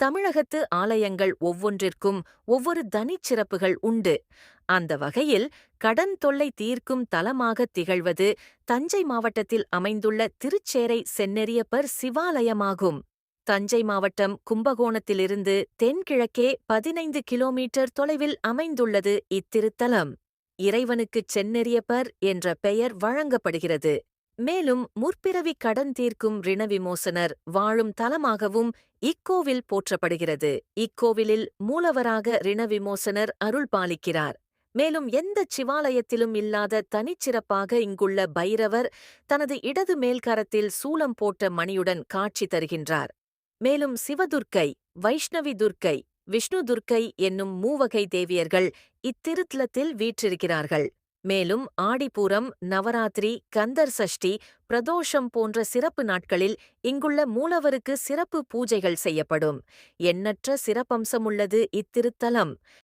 தமிழகத்து ஆலயங்கள் ஒவ்வொன்றிற்கும் ஒவ்வொரு தனிச்சிறப்புகள் உண்டு. அந்த வகையில் கடன் தொல்லை தீர்க்கும் தலமாகத் திகழ்வது தஞ்சை மாவட்டத்தில் அமைந்துள்ள திருச்சேரை செந்நெறியப்பர் சிவாலயமாகும். தஞ்சை மாவட்டம் கும்பகோணத்திலிருந்து தென்கிழக்கே பதினைந்து கிலோமீட்டர் தொலைவில் அமைந்துள்ளது இத்திருத்தலம். இறைவனுக்குச் செந்நெறியப்பர் என்ற பெயர் வழங்கப்படுகிறது. மேலும் முற்பிறவி கடன் தீர்க்கும் ரிணவிமோசனர் வாழும் தலமாகவும் இக்கோவில் போற்றப்படுகிறது. இக்கோவிலில் மூலவராக ரிணவிமோசனர் அருள் பாலிக்கிறார். மேலும் எந்தச் சிவாலயத்திலும் இல்லாத தனிச்சிறப்பாக இங்குள்ள பைரவர் தனது இடது மேல்கரத்தில் சூலம் போட்ட மணியுடன் காட்சி தருகின்றார். மேலும் சிவதுர்க்கை வைஷ்ணவி துர்க்கை விஷ்ணு துர்க்கை என்னும் மூவகை தேவியர்கள் இத்திருத்தலத்தில் வீற்றிருக்கிறார்கள். மேலும் ஆடிப்பூரம் நவராத்திரி கந்தர் சஷ்டி பிரதோஷம் போன்ற சிறப்பு நாட்களில் இங்குள்ள மூலவருக்கு சிறப்பு பூஜைகள் செய்யப்படும். எண்ணற்ற சிறப்பம்சமுள்ளது இத்திருத்தலம்.